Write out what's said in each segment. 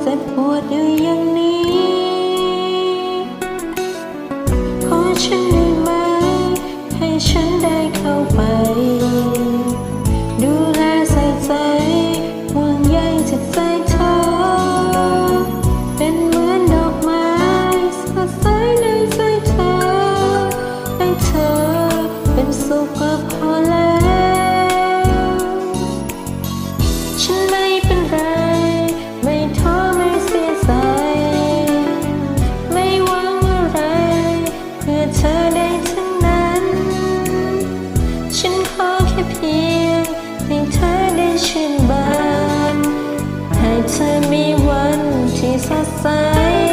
เจ็บปวดอยู่อย่างนี้ ขอฉันไหม ให้ฉันได้เข้าไป ดูแลใส่ใจห่วงใยจิตใจเธอ เป็นเหมือนดอกไม้สดใสในใจเธอ ให้เธอเป็นสุขกับเขา สดใส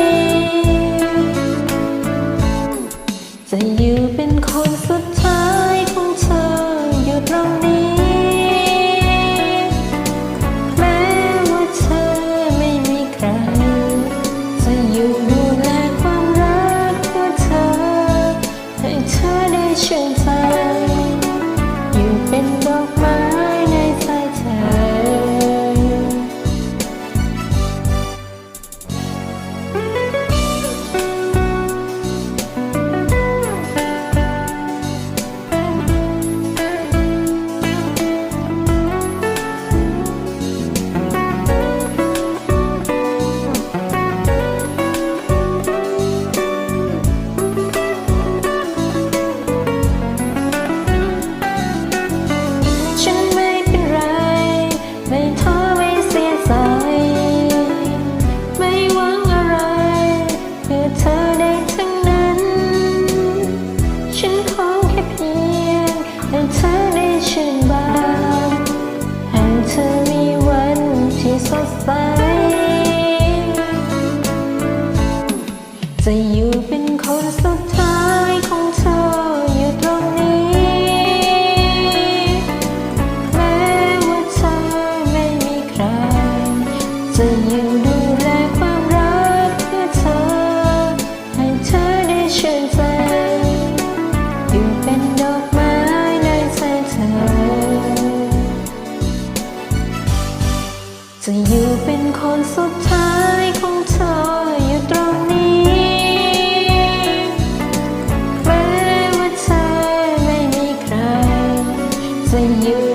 to you